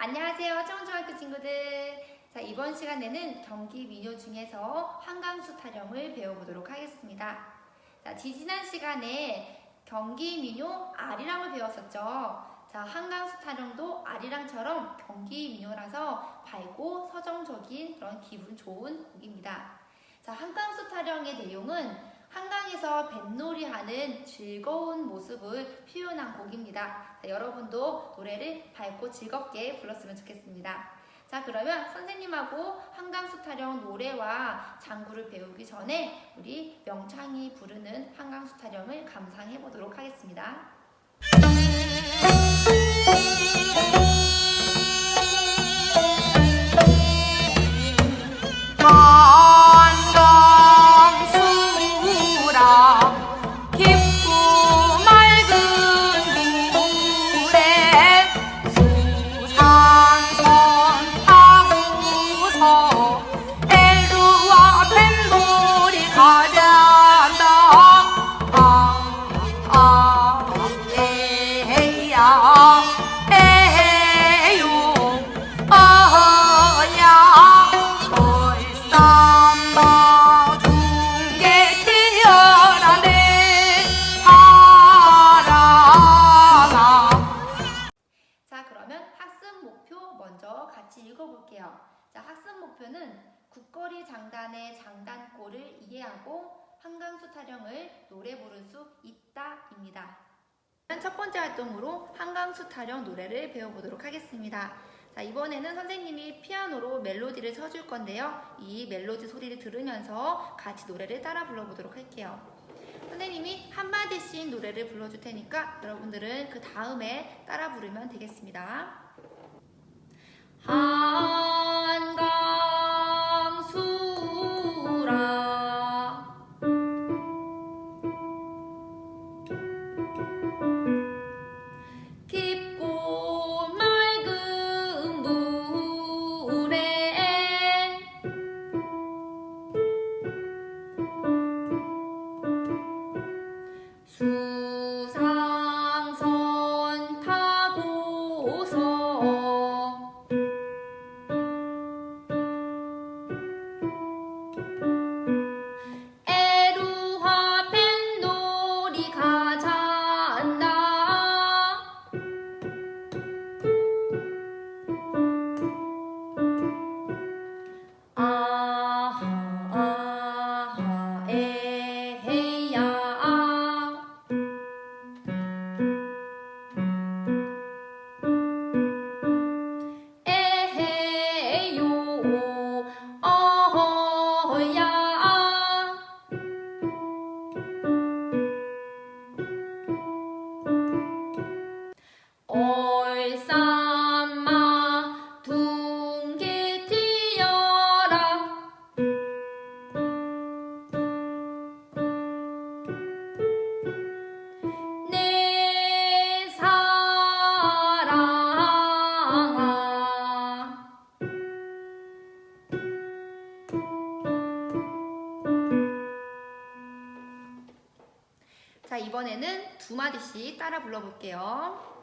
안녕하세요, 청중학교 친구들. 자, 이번 시간에는 경기 민요 중에서 한강수 타령을 배워보도록 하겠습니다. 자, 지지난 시간에 경기 민요 아리랑을 배웠었죠. 자, 한강수 타령도 아리랑처럼 경기 민요라서 밝고 서정적인 그런 기분 좋은 곡입니다. 자, 한강수 타령의 내용은 한강에서 뱃놀이 하는 즐거운 모습을 표현한 곡입니다. 자, 여러분도 노래를 밝고 즐겁게 불렀으면 좋겠습니다. 자, 그러면 선생님하고 한강수 타령 노래와 장구를 배우기 전에 우리 명창이 부르는 한강수 타령을 감상해 보도록 하겠습니다. 장단의 장단골을 이해하고 한강수 타령을 노래 부를 수 있다입니다. 첫 번째 활동으로 한강수 타령 노래를 배워보도록 하겠습니다. 자, 이번에는 선생님이 피아노로 멜로디를 쳐줄 건데요. 이 멜로디 소리를 들으면서 같이 노래를 따라 불러보도록 할게요. 선생님이 한마디씩 노래를 불러줄 테니까 여러분들은 그 다음에 따라 부르면 되겠습니다. 한 두 마디씩 따라 불러볼게요.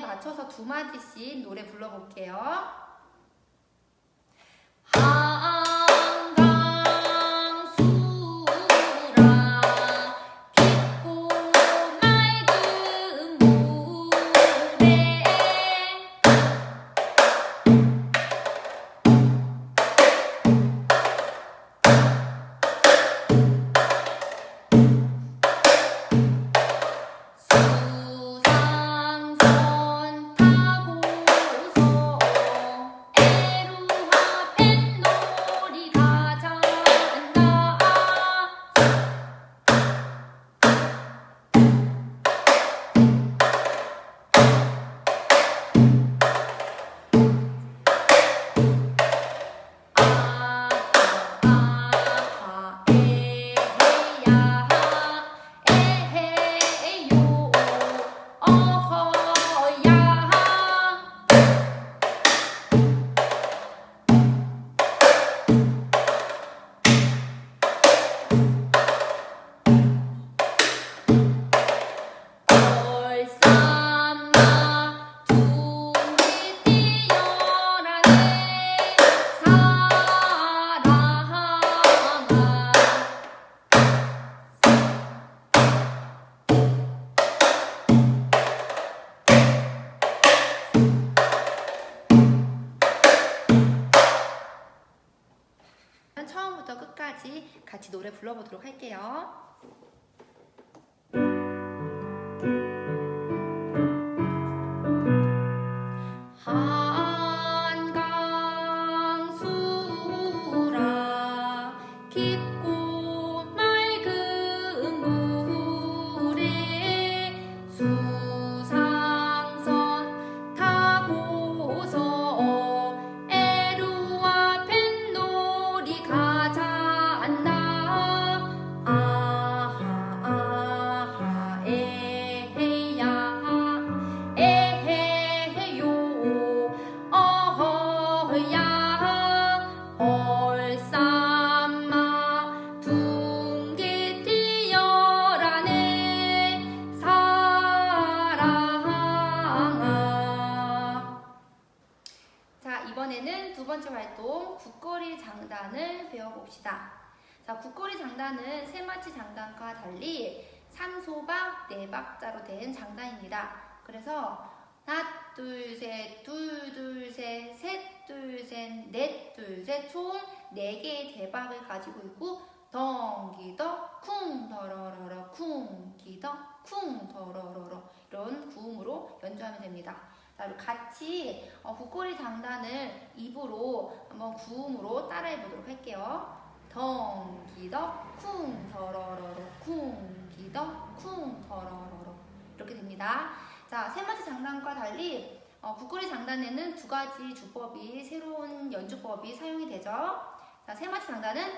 맞춰서 두 마디씩 노래 불러볼게요. 한 같이 노래 불러보도록 할게요. 두 번째 활동 국거리 장단을 배워봅시다 자 국거리 장단은 세마치 장단과 달리 3소박 4박자로 된 장단입니다 그래서 하나 둘셋 둘둘셋셋둘셋넷둘셋총 4개의 대박을 가지고 있고 덩기덕 쿵 더러러러 쿵기덕 쿵 더러러러 이런 구음으로 연주하면 됩니다. 같이 어, 국거리 장단을 입으로 한번 구음으로 따라해 보도록 할게요. 덩기덕 쿵 더러러러 쿵기덕 쿵 더러러러 이렇게 됩니다. 자, 세 마디 장단과 달리 어, 국거리 장단에는 두 가지 주법이 새로운 연주법이 사용이 되죠. 자, 세 마디 장단은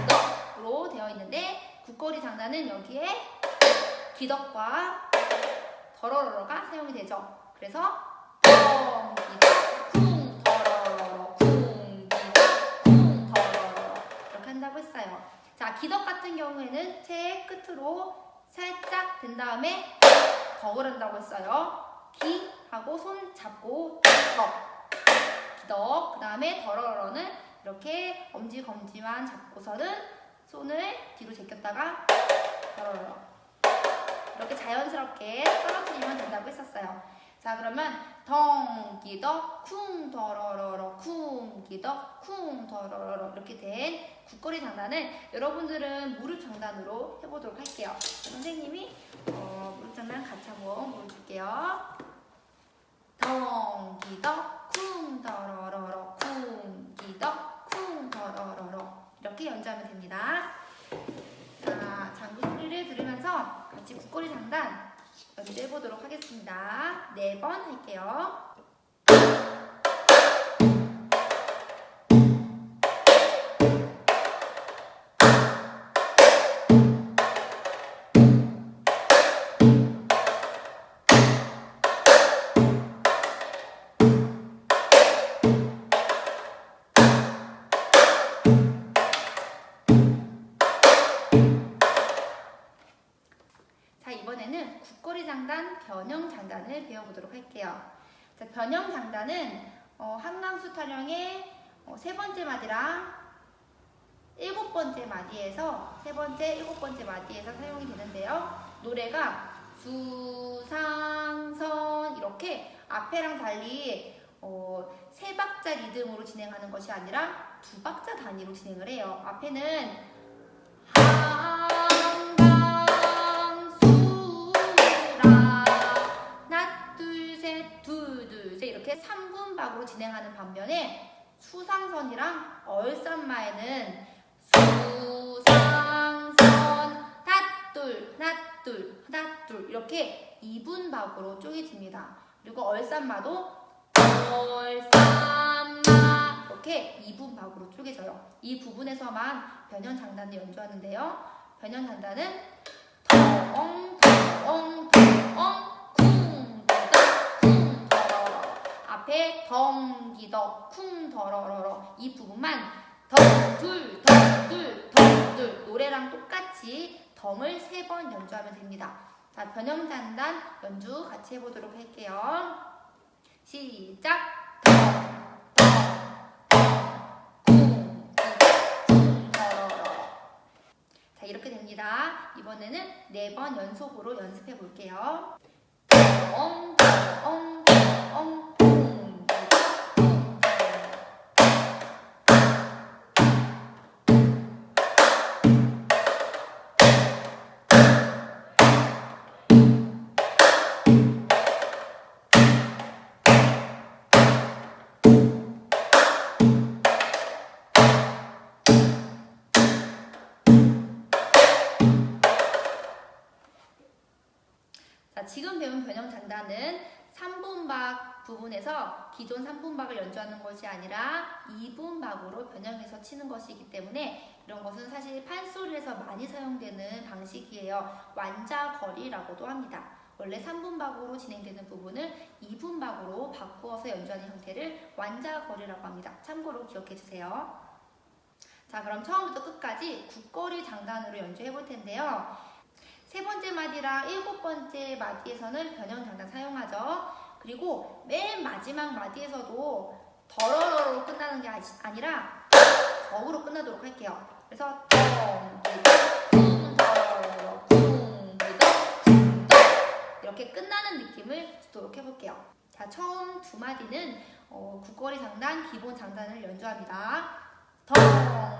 덩덩덩으로 되어 있는데 국거리 장단은 여기에 기덕과 더러러러가 사용이 되죠. 그래서 덩기덕 쿵 더러러러 쿵 더러러러 이렇게 한다고 했어요. 자, 기덕 같은 경우에는 채 끝으로 살짝 든 다음에 덕을 한다고 했어요. 기 하고 손 잡고 덕 기덕 그 다음에 더러러는 이렇게 엄지 검지만 잡고서는 손을 뒤로 제꼈다가 더러러 자연스럽게 떨어뜨리면 된다고 했었어요. 자 그러면 덩기덕 쿵 더러러러 쿵기덕 쿵 더러러러 이렇게 된 국거리 장단을 여러분들은 무릎 장단으로 해보도록 할게요. 선생님이 어, 무릎 장단 같이 한번 보여줄게요. 덩기덕 쿵 더러러러 쿵기덕 쿵 더러러러 이렇게 연주하면 됩니다. 자, 장구 소리를 국거리 장단 연주해 보도록 하겠습니다. 네 번 할게요. 장단 변형 장단을 배워보도록 할게요. 자, 변형 장단은 어, 한강수 타령의 어, 세 번째 마디랑 일곱 번째 마디에서 세 번째, 일곱 번째 마디에서 사용이 되는데요. 노래가 수상선 이렇게 앞에랑 달리 어, 세 박자 리듬으로 진행하는 것이 아니라 두 박자 단위로 진행을 해요. 앞에는 반면에 수상선이랑 얼싸마에는 수상선 닷둘 닷둘 닷둘 이렇게 2분 박으로 쪼개집니다. 그리고 얼싸마도 얼싸마 이렇게 2분 박으로 쪼개져요. 이 부분에서만 변형 장단을 연주하는데요. 변형 장단은 덩, 덩, 덩, 쿵, 앞에 덩기덕, 쿵, 더러러러. 이 부분만 덩, 둘, 덩, 둘, 덩, 둘. 노래랑 똑같이 덩을 세 번 연주하면 됩니다. 자, 변형 장단 연주 같이 해보도록 할게요. 시작. 덩, 덩, 덩, 쿵, 쿵, 더러러. 자, 이렇게 됩니다. 이번에는 네 번 연속으로 연습해 볼게요. 쿵, 지금 배운 변형 장단은 3분박 부분에서 기존 3분박을 연주하는 것이 아니라 2분박으로 변형해서 치는 것이기 때문에 이런 것은 사실 판소리에서 많이 사용되는 방식이에요. 완자거리라고도 합니다. 원래 3분박으로 진행되는 부분을 2분박으로 바꾸어서 연주하는 형태를 완자거리라고 합니다. 참고로 기억해 주세요. 자, 그럼 처음부터 끝까지 국거리 장단으로 연주해 볼 텐데요. 세 번째 마디랑 일곱 번째 마디에서는 변형 장단 사용하죠. 그리고 맨 마지막 마디에서도 더러러로 끝나는 게 아니- 아니라 덕으로 끝나도록 할게요. 그래서 이렇게 끝나는 느낌을 주도록 해볼게요. 자, 처음 두 마디는 어, 국거리 장단, 기본 장단을 연주합니다. 덩,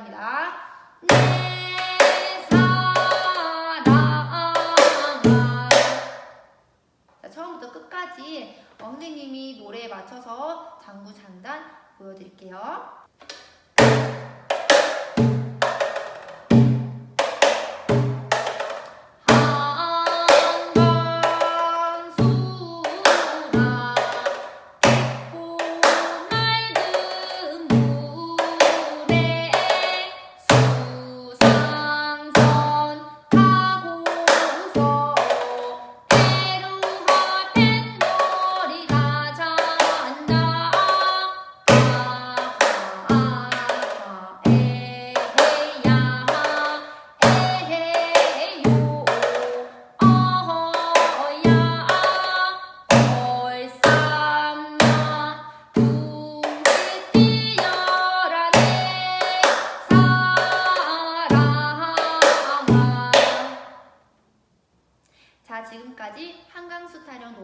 덕 연주합니다 내 자, 처음부터 끝까지 어, 선생님이 노래에 맞춰서 장구 장단 보여드릴게요.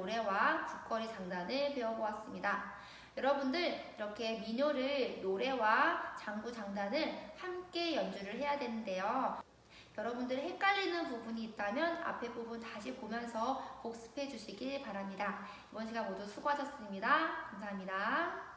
노래와 국거리 장단을 배워보았습니다. 여러분들 이렇게 민요를 노래와 장구 장단을 함께 연주를 해야 되는데요. 여러분들 헷갈리는 부분이 있다면 앞에 부분 다시 보면서 복습해 주시길 바랍니다. 이번 시간 모두 수고하셨습니다. 감사합니다.